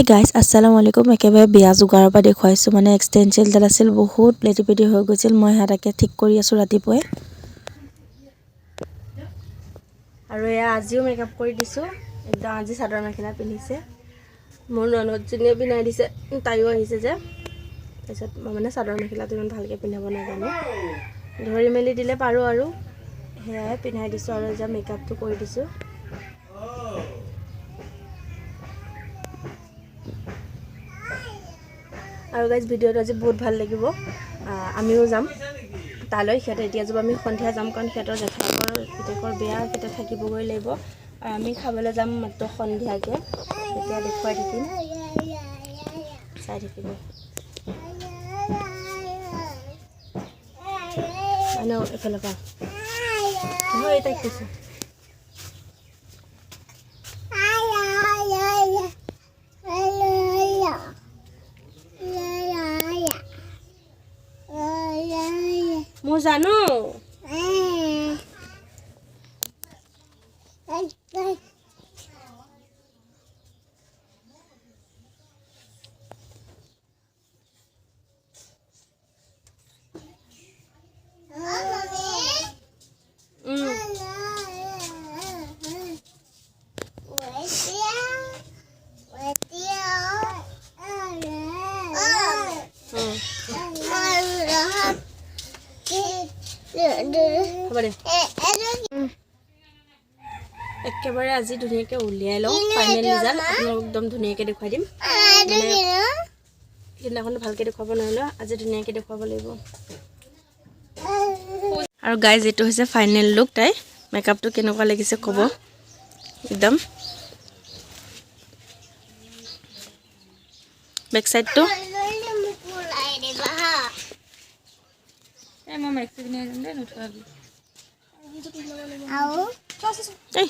Hey guys আসসালামু আলাইকুম একেবাৰে বিয়া যোগাৰৰ পৰা দেখুৱাইছোঁ। মানে এক্সটেনশ্যনডাল আছিল, বহুত লেটি পেটি হৈ গৈছিল। মই সেয়া তাকে ঠিক কৰি আছোঁ ৰাতিপুৱাই। আৰু এয়া আজিও মেকআপ কৰি দিছোঁ। একদম আজি চাদৰ মেখেলা পিন্ধিছে। মোৰ ননদজনীয়ে পিন্ধাই দিছে। তাইও আহিছে যে। তাৰপিছত মই মানে চাদৰ মেখেলাটো ইমান ভালকৈ পিন্ধাব নাজানো। ধৰি মেলি দিলে পাৰোঁ আৰু। সেয়াই পিন্ধাই দিছোঁ আৰু এতিয়া মেকআপটো কৰি দিছোঁ। আৰু গাইজ ভিডিঅ'টো আজি বহুত ভাল লাগিব। আমিও যাম। তালৈ সিহঁতে এতিয়া যাব আমি সন্ধিয়া যাম কাৰণ সিহঁতৰ জেঠাইকৰ পিতেকৰ বিয়া সিহঁতে থাকিবগৈ লাগিব। আৰু আমি খাবলৈ যাম মাত্ৰ সন্ধিয়াকৈ। তেতিয়া দেখুৱাই থাকিম। চাই থাকিব। এফালৰ পৰা। তাইক কৈছোঁ। জানো? একেবাৰে আজি ধুনীয়াকৈ উলিয়াই লওঁ। ফাইনেল ৰিজাল্ট আপোনালোক একদম ধুনীয়াকৈ দেখুৱাই দিম। সেইদিনাখন ভালকৈ দেখুৱাব নোৱাৰিলোঁ। আজি ধুনীয়াকৈ দেখুৱাব লাগিব। আৰু গাইজ এইটো হৈছে ফাইনেল লুক তাই মেকআপটো কেনেকুৱা লাগিছে ক'ব? একদম। বেক চাইডটো এই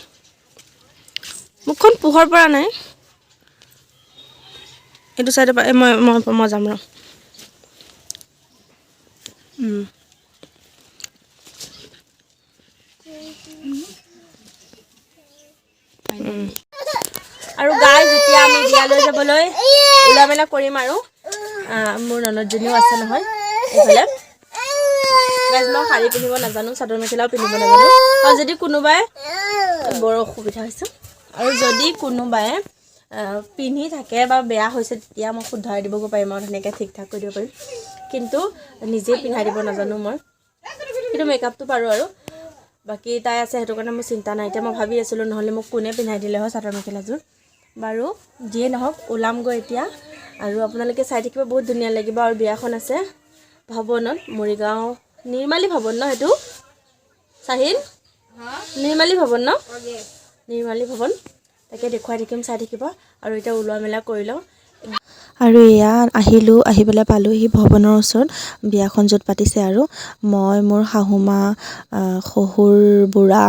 মুখখন পোহৰ পৰা নাই। এইটো চাইডৰ পৰা মই মই যাম ৰ। আৰু গাই যেতিয়া আমি বিয়ালৈ যাবলৈ ওলা মেলা কৰিম আৰু। মোৰ ননদজনীও আছে নহয় এইফালে। গাইজ মই শাৰী পিন্ধিব নাজানো চাদৰ মেখেলাও পিন্ধিব নাজানো। আৰু যদি কোনোবাই বৰ অসুবিধা হৈছে। আৰু যদি কোনোবাই পিন্ধি থাকে বা বেয়া হৈছে তেতিয়া মই শুধৰাই দিবগৈ পাৰিম আৰু ধুনীয়াকৈ ঠিক ঠাক কৰি দিব পাৰিম। কিন্তু নিজে পিন্ধাই দিব নাজানো মই। কিন্তু মেকআপটো পাৰোঁ আৰু। বাকী তাই আছে সেইটো কাৰণে মোৰ চিন্তা নাই। এতিয়া মই ভাবি আছিলোঁ নহ'লে মোক কোনে পিন্ধাই দিলে হয় চাদৰ মেখেলাযোৰ। বাৰু যিয়ে নহওক ওলামগৈ এতিয়া। আৰু আপোনালোকে চাই থাকিব বহুত ধুনীয়া লাগিব। আৰু বিয়াখন আছে ভৱনত মৰিগাঁও নিৰ্মালী ভৱন ন সেইটো? চাহিল? নিৰ্মালী ভৱন ন? নিৰ্মালী ভৱন। তাকে দেখুৱাই থাকিম চাই থাকিব। আৰু এতিয়া ওলোৱা মেলা কৰি লওঁ। আৰু এয়া আহিলোঁ আহি পেলাই পালোঁহি ভৱনৰ ওচৰত। বিয়াখন য'ত পাতিছে আৰু। মই মোৰ শাহুমা শহুৰ বুঢ়া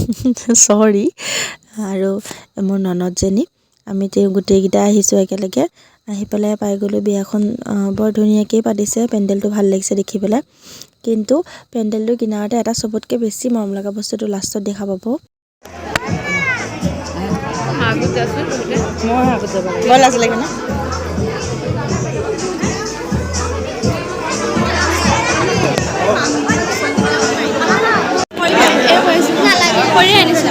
চৰি আৰু মোৰ ননদজনী। আমি তেওঁ গোটেইকেইটা আহিছোঁ একেলগে। আহি পেলাই পাই গ'লোঁ। বিয়াখন বৰ ধুনীয়াকৈ পাতিছে। পেণ্ডেলটো ভালো লাগিছে দেখি পেলাই। কিন্তু পেণ্ডেলটোৰ কিনাৰতে এটা চবতকৈ বেছি মৰম লগা বস্তুটো লাষ্টত দেখা পাব। কৰি আনিছে।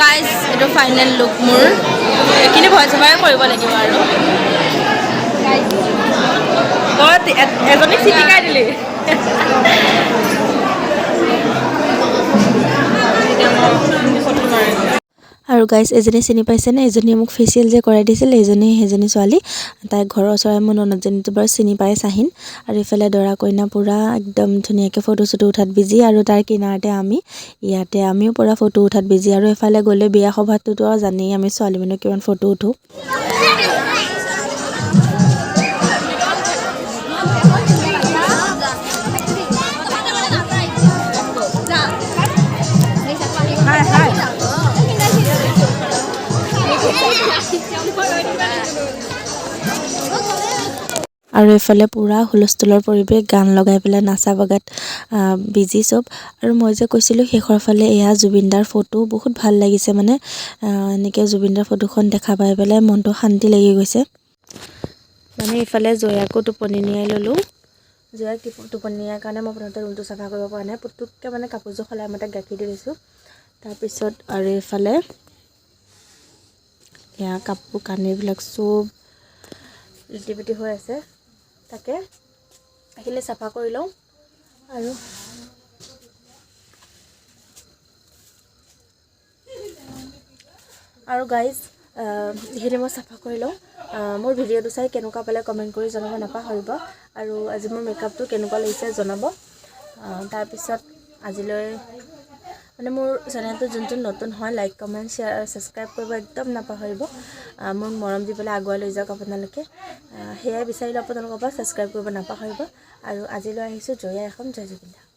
গাইজ এইটো ফাইনেল লুক মোৰ। এইখিনি ভইচ অভাৰে কৰিব লাগিব আৰু। তই এজনীক চিটিকাই দিলি। আৰু গাইজ এজনী চিনি পাইছেনে এজনীয়ে মোক ফেচিয়েল যে কৰাই দিছিল এইজনী সেইজনী ছোৱালী। তাইৰ ঘৰৰ ওচৰৰে মোৰ ননদজনীটো বাৰু চিনি পাই চাহিন। আৰু ইফালে দৰা কইনা পূৰা একদম ধুনীয়াকৈ ফটো চটো উঠাত বিজি। আৰু তাৰ কিনাৰতে আমি, ইয়াতে আমিও পূৰা ফটো উঠাত বিজি। আৰু এফালে গ'লে বিয়া সভাটোতো আৰু জানেই আমি ছোৱালী মানুহ কিমান ফটো উঠোঁ। আৰু এইফালে পূৰা হুলস্থুলৰ পৰিৱেশ গান লগাই পেলাই নাচা বাগাত বিজি চব। আৰু মই যে কৈছিলোঁ শেষৰ ফালে এয়া জুবিনদাৰ ফটো বহুত ভাল লাগিছে মানে। এনেকৈ জুবিনদাৰ ফটোখন দেখা পাই পেলাই মনটো শান্তি লাগি গৈছে। মানে ইফালে জয়াকো টোপনি নিয়াই ল'লোঁ। জয়াক টিপ- টোপনি নিয়াৰ কাৰণে মই প্ৰথমতে ৰুমটো চাফা কৰিব পৰা নাই। পুতুককৈ মানে কাপোৰযোৰ সলাই মই তাক গাখীৰ দি দিছোঁ। তাৰপিছত আৰু এইফালে এয়া কাপোৰ কানিবিলাক চব লিটি পিটি হৈ আছে। তাকে এইখিনি চাফা কৰি লওঁ আৰু আৰু গাইজ এইখিনি মই চাফা কৰি লওঁ। মোৰ ভিডিঅ'টো চাই কেনেকুৱা পালে কমেণ্ট কৰি জনাব নাপাহৰিব। আৰু আজি মোৰ মেকআপটো কেনেকুৱা লাগিছে জনাব। তাৰপিছত আজিলৈ মানে মোৰ চেনেলটো যোন যোন নতুন হয় লাইক কমেণ্ট শ্বেয়াৰ ছাবস্ক্ৰাইব কৰিব একদম নাপাহৰিব। মোৰ মৰম দি পেলাই আগুৱাই লৈ যাওক আপোনালোকে। সেয়াই বিচাৰিলে আপোনালোকৰ পৰা ছাবস্ক্ৰাইব কৰিব নাপাহৰিব। আৰু আজিলৈ আহিছোঁ, জয়া এখন, জয় জুবিন দা